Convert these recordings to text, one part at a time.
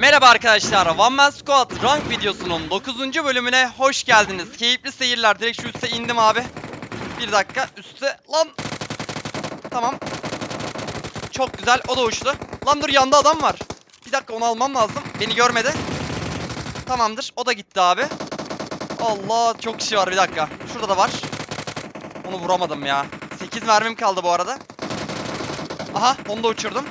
Merhaba arkadaşlar, One Man Squad rank videosunun 9. bölümüne hoş geldiniz. Keyifli seyirler. Direkt şu üste indim abi. Bir dakika, üste. Lan! Tamam. Çok güzel, o da uçtu. Lan dur, yanda adam var. Bir dakika, onu almam lazım. Beni görmedi. Tamamdır, o da gitti abi. Allah, çok kişi var, bir dakika. Şurada da var. Onu vuramadım ya. 8 mermim kaldı bu arada. Aha, onu da uçurdum.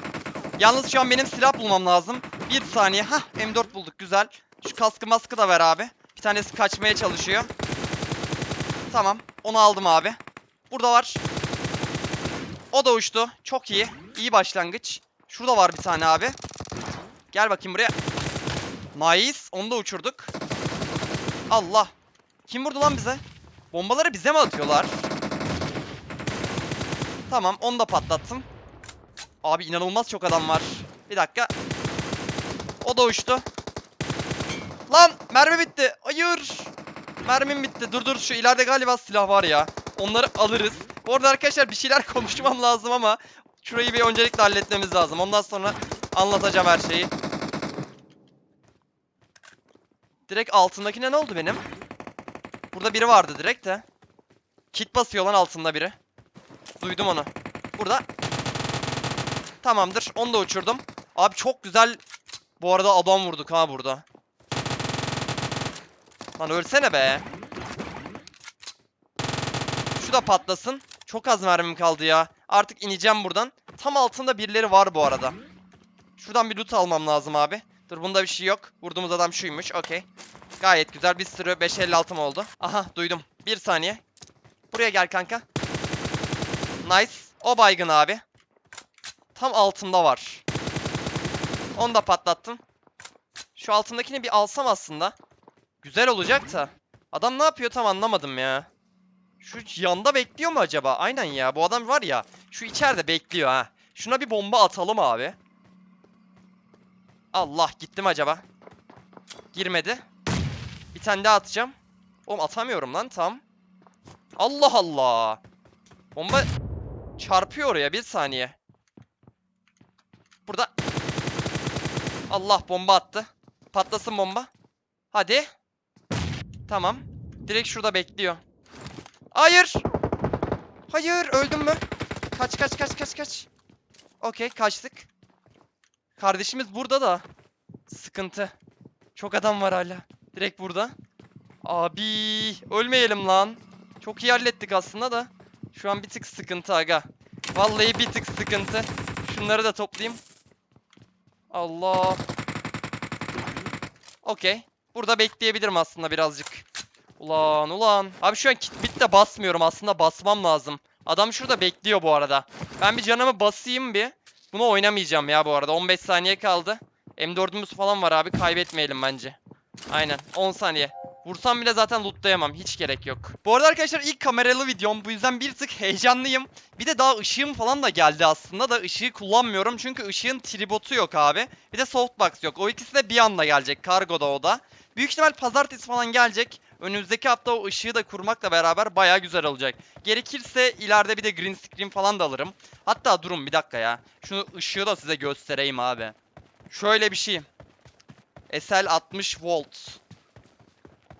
Yalnız şu an benim silah bulmam lazım. Bir saniye. Hah M4 bulduk güzel. Şu kaskı maskı da ver abi. Bir tanesi kaçmaya çalışıyor. Tamam. Onu aldım abi. Burada var. O da uçtu. Çok iyi. İyi başlangıç. Şurada var bir tane abi. Gel bakayım buraya. Nice. Onu da uçurduk. Allah. Kim vurdu lan bize? Bombaları bize mi atıyorlar? Tamam onu da patlattım. Abi inanılmaz çok adam var. Bir dakika. O da uçtu. Lan mermi bitti. Hayır. Mermim bitti. Dur dur şu ileride galiba silah var ya. Onları alırız. Bu arada arkadaşlar bir şeyler konuşmam lazım ama şurayı bir öncelikle halletmemiz lazım. Ondan sonra anlatacağım her şeyi. Direkt altındakine ne oldu benim? Burada biri vardı direkt de. Kit basıyor lan altında biri. Duydum onu. Burada. Tamamdır. Onu da uçurdum. Abi çok güzel. Bu arada adam vurduk ha burada. Lan ölsene be. Şu da patlasın. Çok az mermim kaldı ya. Artık ineceğim buradan. Tam altında birileri var bu arada. Şuradan bir loot almam lazım abi. Dur bunda bir şey yok. Vurduğumuz adam şuymuş. Okey. Gayet güzel. Bir sürü 556 mı oldu? Aha duydum. Bir saniye. Buraya gel kanka. Nice. O baygın abi. Tam altında var. Onu da patlattım. Şu altındakini bir alsam aslında. Güzel olacak da. Adam ne yapıyor tam anlamadım ya. Şu yanda bekliyor mu acaba? Aynen ya. Bu adam var ya. Şu içeride bekliyor ha. Şuna bir bomba atalım abi. Allah gittim acaba. Girmedi. Bir tane daha atacağım. Oğlum atamıyorum lan tam. Allah Allah. Bomba çarpıyor oraya bir saniye. Burada. Allah bomba attı. Patlasın bomba. Hadi. Tamam. Direkt şurada bekliyor. Hayır. Hayır öldüm mü? Kaç kaç kaç kaç kaç. Okey kaçtık. Kardeşimiz burada da. Sıkıntı. Çok adam var hala. Direkt burada. Abi ölmeyelim lan. Çok iyi hallettik aslında da. Şu an bir tık sıkıntı aga. Vallahi bir tık sıkıntı. Şunları da toplayayım. Allah. Okey. Burada bekleyebilirim aslında birazcık. Ulan ulan. Abi şu an kit de basmıyorum aslında basmam lazım. Adam şurada bekliyor bu arada. Ben bir canımı basayım bir. Bunu oynamayacağım ya bu arada. 15 saniye kaldı. M4'ümüz falan var abi kaybetmeyelim bence. Aynen 10 saniye. Vursam bile zaten lootlayamam. Hiç gerek yok. Bu arada arkadaşlar ilk kameralı videom. Bu yüzden bir tık heyecanlıyım. Bir de daha ışığım falan da geldi aslında da ışığı kullanmıyorum. Çünkü ışığın tribotu yok abi. Bir de softbox yok. O ikisi de bir anda gelecek. Kargoda o da. Büyük ihtimal pazartesi falan gelecek. Önümüzdeki hafta o ışığı da kurmakla beraber baya güzel olacak. Gerekirse ileride bir de green screen falan da alırım. Hatta durun bir dakika ya. Şunu ışığı da size göstereyim abi. Şöyle bir şey. SL 60 volt.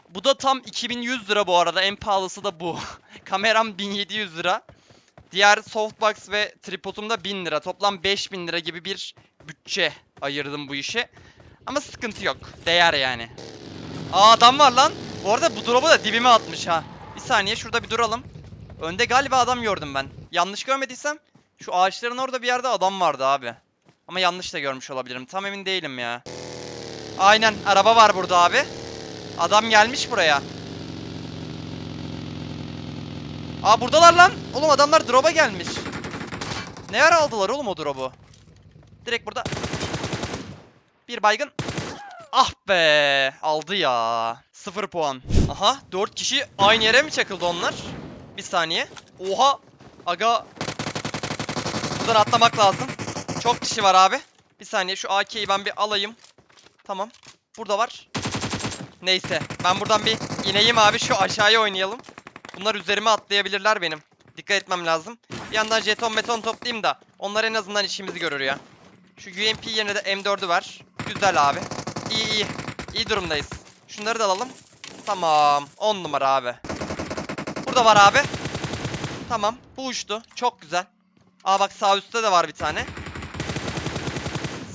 Bu da tam 2100 lira bu arada. En pahalısı da bu. Kameram 1700 lira. Diğer softbox ve tripodum da 1000 lira. Toplam 5000 lira gibi bir bütçe ayırdım bu işe. Ama sıkıntı yok. Değer yani. Aa adam var lan. Bu arada bu drop'u da dibime atmış ha. Bir saniye şurada bir duralım. Önde galiba adam gördüm ben. Yanlış görmediysem şu ağaçların orada bir yerde adam vardı abi. Ama yanlış da görmüş olabilirim. Tam emin değilim ya. Aynen araba var burada abi. Adam gelmiş buraya. Aa buradalar lan. Oğlum adamlar drop'a gelmiş. Ne ara aldılar oğlum o drop'u? Direkt burada. Bir baygın. Ah be. Aldı ya. Sıfır puan. Aha 4 kişi aynı yere mi çakıldı onlar? Bir saniye. Oha. Aga. Buradan atlamak lazım. Çok kişi var abi. Bir saniye şu AK'yi ben bir alayım. Tamam. Burada var. Neyse. Ben buradan bir ineyim abi. Şu aşağıya oynayalım. Bunlar üzerime atlayabilirler benim. Dikkat etmem lazım. Bir yandan jeton beton toplayayım da. Onlar en azından işimizi görür ya. Şu UMP yerine de M4'ü ver. Güzel abi. İyi iyi. İyi durumdayız. Şunları da alalım. Tamam. 10 numara abi. Burada var abi. Tamam. Bu uçtu. Çok güzel. Aa bak sağ üstte de var bir tane.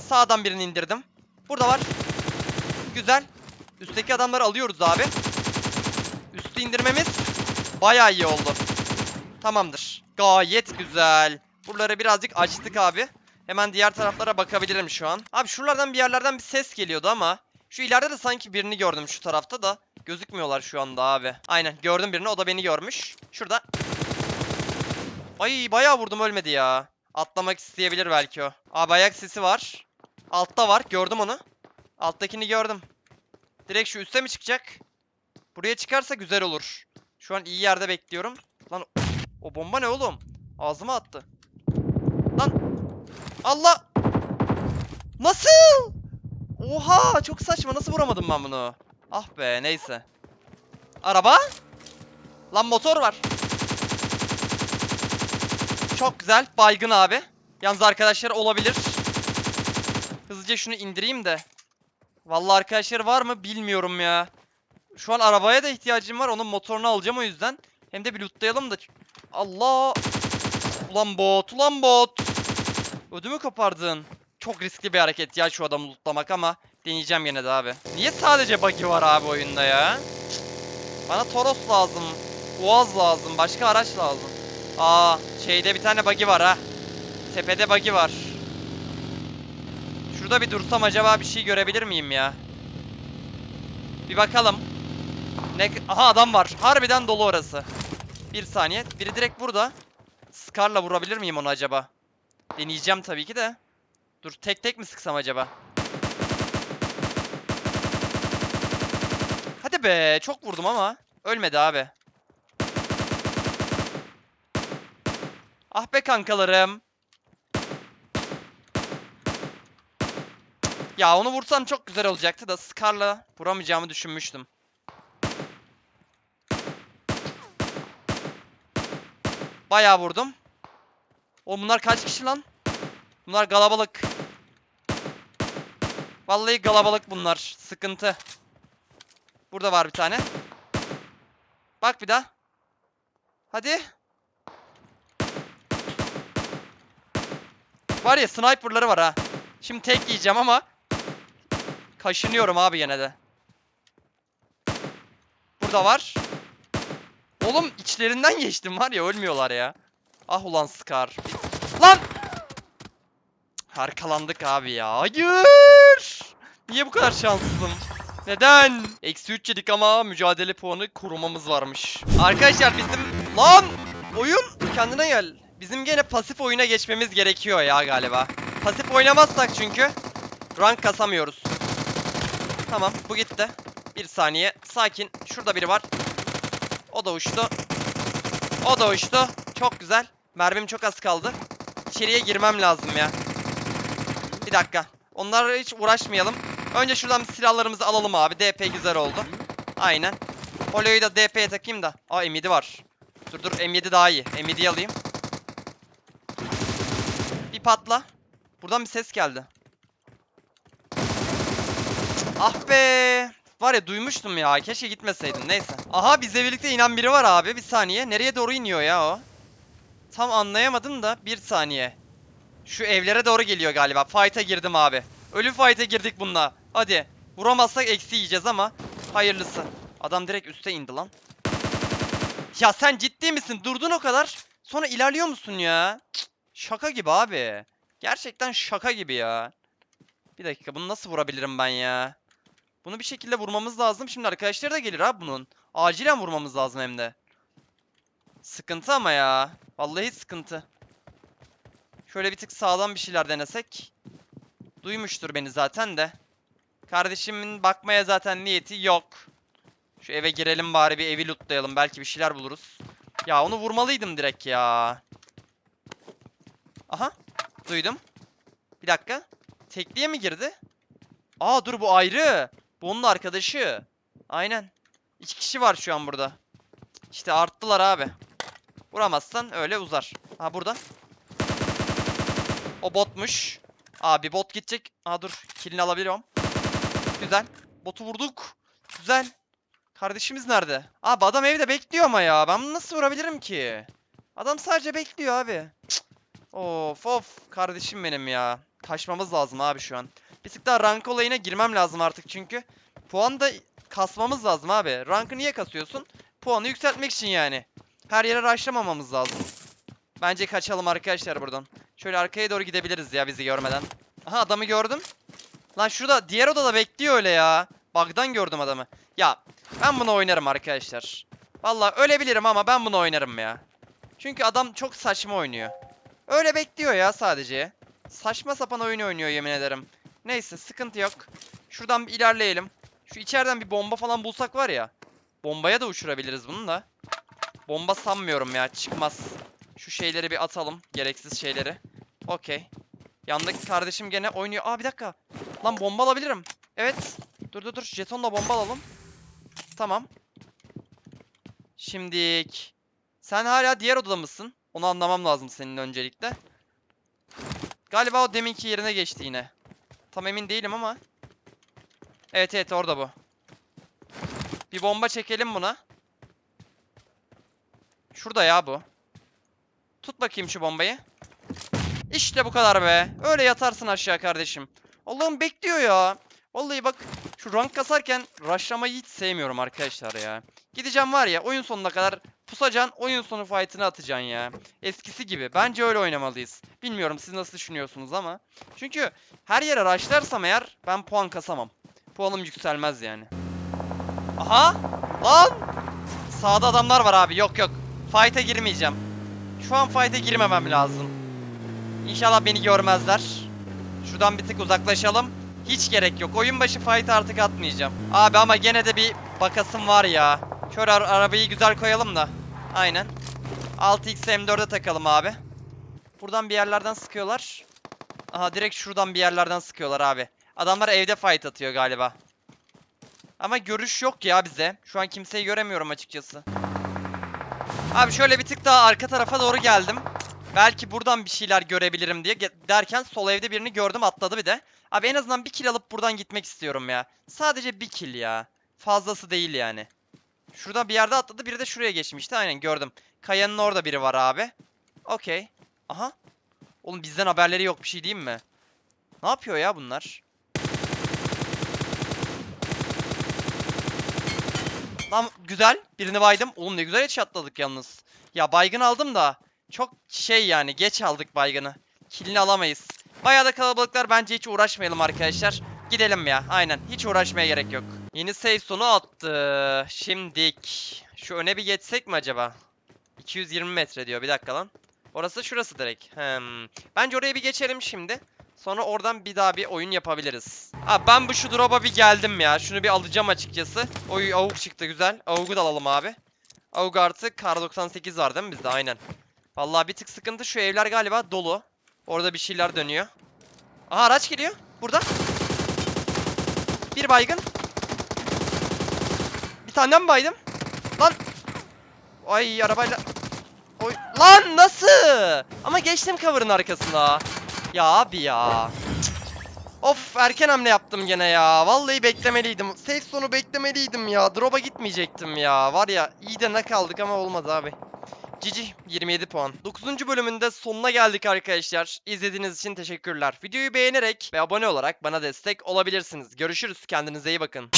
Sağdan birini indirdim. Burada var. Güzel. Üstteki adamları alıyoruz abi. Üstü indirmemiz bayağı iyi oldu. Tamamdır. Gayet güzel. Buraları birazcık açtık abi. Hemen diğer taraflara bakabilirim şu an. Abi şuralardan bir yerlerden bir ses geliyordu ama şu ileride de sanki birini gördüm şu tarafta da. Gözükmüyorlar şu anda abi. Aynen gördüm birini o da beni görmüş. Şurada. Ay bayağı vurdum ölmedi ya. Atlamak isteyebilir belki o. Abi ayak sesi var. Altta var gördüm onu. Alttakini gördüm. Direkt şu üste mi çıkacak? Buraya çıkarsa güzel olur. Şu an iyi yerde bekliyorum. Lan o bomba ne oğlum? Ağzıma attı. Lan Allah! Nasıl? Oha çok saçma nasıl vuramadım ben bunu? Ah be neyse. Araba? Lan motor var. Çok güzel baygın abi. Yalnız arkadaşlar olabilir. Hızlıca şunu indireyim de. Vallahi arkadaşlar var mı bilmiyorum ya. Şu an arabaya da ihtiyacım var. Onun motorunu alacağım o yüzden. Hem de bir lootlayalım da. Allah! Ulan bot, ulan bot. Ödümü kopardın. Çok riskli bir hareket ya şu adamı lootlamak ama deneyeceğim yine de abi. Niye sadece buggy var abi oyunda ya? Bana Toros lazım. Uaz lazım. Başka araç lazım. Aa, şeyde bir tane buggy var ha. Tepede buggy var. Şurada bir dursam acaba bir şey görebilir miyim ya? Bir bakalım. Ne Aha adam var. Harbiden dolu orası. Bir saniye. Biri direkt burada. Scar'la vurabilir miyim onu acaba? Deneyeceğim tabii ki de. Dur tek tek mi sıksam acaba? Hadi be çok vurdum ama. Ölmedi abi. Ah be kankalarım. Ya onu vursam çok güzel olacaktı da Scar'la vuramayacağımı düşünmüştüm. Bayağı vurdum. O bunlar kaç kişi lan? Bunlar galabalık. Vallahi galabalık bunlar. Sıkıntı. Burada var bir tane. Bak bir daha. Hadi. Var ya sniperları var ha. Şimdi tek yiyeceğim ama kaşınıyorum abi yine de. Burada var. Oğlum içlerinden geçtim var ya ölmüyorlar ya. Ah ulan Scar. Lan! Harikalandık abi ya. Hayır! Niye bu kadar şanssızım? Neden? Eksi 3 yedik ama mücadele puanı korumamız varmış. Arkadaşlar bizim... Lan! Oyun kendine gel. Bizim gene pasif oyuna geçmemiz gerekiyor ya galiba. Pasif oynamazsak çünkü rank kasamıyoruz. Tamam bu gitti. Bir saniye. Sakin. Şurada biri var. O da uçtu. O da uçtu. Çok güzel. Mermim çok az kaldı. İçeriye girmem lazım ya. Bir dakika. Onlarla hiç uğraşmayalım. Önce şuradan silahlarımızı alalım abi. DP güzel oldu. Aynen. Holo'yu da DP'ye takayım da. Aa M7 var. Dur dur M7 daha iyi. M7'yi alayım. Bir patla. Buradan bir ses geldi. Ah be. Var ya duymuştum ya. Keşke gitmeseydim. Neyse. Aha bizle birlikte inen biri var abi. Bir saniye. Nereye doğru iniyor ya o? Tam anlayamadım da. Bir saniye. Şu evlere doğru geliyor galiba. Fight'a girdim abi. Ölü fight'a girdik bununla. Hadi. Vuramazsak eksi yiyeceğiz ama. Hayırlısı. Adam direkt üste indi lan. Ya sen ciddi misin? Durdun o kadar. Sonra ilerliyor musun ya? Şaka gibi abi. Gerçekten şaka gibi ya. Bir dakika bunu nasıl vurabilirim ben ya? Bunu bir şekilde vurmamız lazım. Şimdi arkadaşları da gelir abi bunun. Acilen vurmamız lazım hem de. Sıkıntı ama ya. Vallahi sıkıntı. Şöyle bir tık sağlam bir şeyler denesek. Duymuştur beni zaten de. Kardeşimin bakmaya zaten niyeti yok. Şu eve girelim bari bir evi lootlayalım. Belki bir şeyler buluruz. Ya onu vurmalıydım direkt ya. Aha. Duydum. Bir dakika. Tekliğe mi girdi? Aa dur bu ayrı. Onun arkadaşı. Aynen. İki kişi var şu an burada. İşte arttılar abi. Vuramazsan öyle uzar. Ha burada. O botmuş. Abi bot gidecek. Aa dur. Killini alabiliyorum. Güzel. Botu vurduk. Güzel. Kardeşimiz nerede? Abi adam evde bekliyor ama ya. Ben bunu nasıl vurabilirim ki? Adam sadece bekliyor abi. Cık. Of of. Kardeşim benim ya. Kaçmamız lazım abi şu an. Bir tık daha rank olayına girmem lazım artık çünkü. Puan da kasmamız lazım abi. Rankı niye kasıyorsun? Puanı yükseltmek için yani. Her yere rushlamamamız lazım. Bence kaçalım arkadaşlar buradan. Şöyle arkaya doğru gidebiliriz ya bizi görmeden. Aha adamı gördüm. Lan şurada diğer odada bekliyor öyle ya. Bug'dan gördüm adamı. Ya ben bunu oynarım arkadaşlar. Vallahi ölebilirim ama ben bunu oynarım ya. Çünkü adam çok saçma oynuyor. Öyle bekliyor ya sadece. Saçma sapan oyun oynuyor yemin ederim. Neyse sıkıntı yok. Şuradan bir ilerleyelim. Şu içeriden bir bomba falan bulsak var ya. Bombaya da uçurabiliriz bunu da. Bomba sanmıyorum ya çıkmaz. Şu şeyleri bir atalım. Gereksiz şeyleri. Okey. Yandaki kardeşim gene oynuyor. Aa bir dakika. Lan bomba alabilirim. Evet. Dur dur dur. Jetonla bomba alalım. Tamam. Şimdik. Sen hala diğer odada mısın? Onu anlamam lazım senin öncelikle. Galiba o deminki yerine geçti yine. Tam emin değilim ama. Evet evet orada bu. Bir bomba çekelim buna. Şurada ya bu. Tut bakayım şu bombayı. İşte bu kadar be. Öyle yatarsın aşağı kardeşim. Allah'ım bekliyor ya. Vallahi bak şu rank kasarken rushlamayı hiç sevmiyorum arkadaşlar ya. Gideceğim var ya oyun sonuna kadar pusacan oyun sonu fight'ını atacaksın ya. Eskisi gibi. Bence öyle oynamalıyız. Bilmiyorum siz nasıl düşünüyorsunuz ama. Çünkü her yere rushlarsam eğer ben puan kasamam. Puanım yükselmez yani. Aha! Lan! Sağda adamlar var abi. Yok yok. Fight'e girmeyeceğim. Şu an fight'e girmemem lazım. İnşallah beni görmezler. Şuradan bir tık uzaklaşalım. Hiç gerek yok. Oyun başı fight artık atmayacağım. Abi ama gene de bir bakasım var ya. Şöyle ar- arabayı güzel koyalım da. Aynen. 6x M4'e takalım abi. Buradan bir yerlerden sıkıyorlar. Aha direkt şuradan bir yerlerden sıkıyorlar abi. Adamlar evde fight atıyor galiba. Ama görüş yok ya bize. Şu an kimseyi göremiyorum açıkçası. Abi şöyle bir tık daha arka tarafa doğru geldim. Belki buradan bir şeyler görebilirim diye derken sol evde birini gördüm atladı bir de. Abi en azından bir kill alıp buradan gitmek istiyorum ya. Sadece bir kill ya. Fazlası değil yani. Şurada bir yerde atladı biri de şuraya geçmişti aynen gördüm. Kayanın orada biri var abi. Okey. Aha. Oğlum bizden haberleri yok bir şey diyeyim mi? Ne yapıyor ya bunlar? Lan güzel. Birini baydım. Oğlum ne güzel headshotladık yalnız. Ya baygın aldım da. Çok şey yani geç aldık baygını. Killini alamayız. Bayağı da kalabalıklar bence hiç uğraşmayalım arkadaşlar. Gidelim ya aynen hiç uğraşmaya gerek yok. Yeni save sonu attı. Şimdik. Şu öne bir geçsek mi acaba? 220 metre diyor bir dakika lan. Orası şurası direkt. Hmm. Bence oraya bir geçelim şimdi. Sonra oradan bir daha bir oyun yapabiliriz. Abi ben bu şu drop'a bir geldim ya. Şunu bir alacağım açıkçası. Oy avuk çıktı güzel. Avuk'u da alalım abi. Avuk artı kar 98 var değil mi bizde? Aynen. Vallahi bir tık sıkıntı şu evler galiba dolu. Orada bir şeyler dönüyor. Aha araç geliyor. Burada. Bir baygın. Tane mi baydım? Lan. Ay arabayla. Oy. Lan nasıl? Ama geçtim cover'ın arkasına. Ya abi ya. Of erken hamle yaptım gene ya. Vallahi beklemeliydim. Safe sonu beklemeliydim ya. Drop'a gitmeyecektim ya. Var ya iyi de ne kaldık ama olmadı abi. Cici 27 puan. 9. bölümünde sonuna geldik arkadaşlar. İzlediğiniz için teşekkürler. Videoyu beğenerek ve abone olarak bana destek olabilirsiniz. Görüşürüz. Kendinize iyi bakın.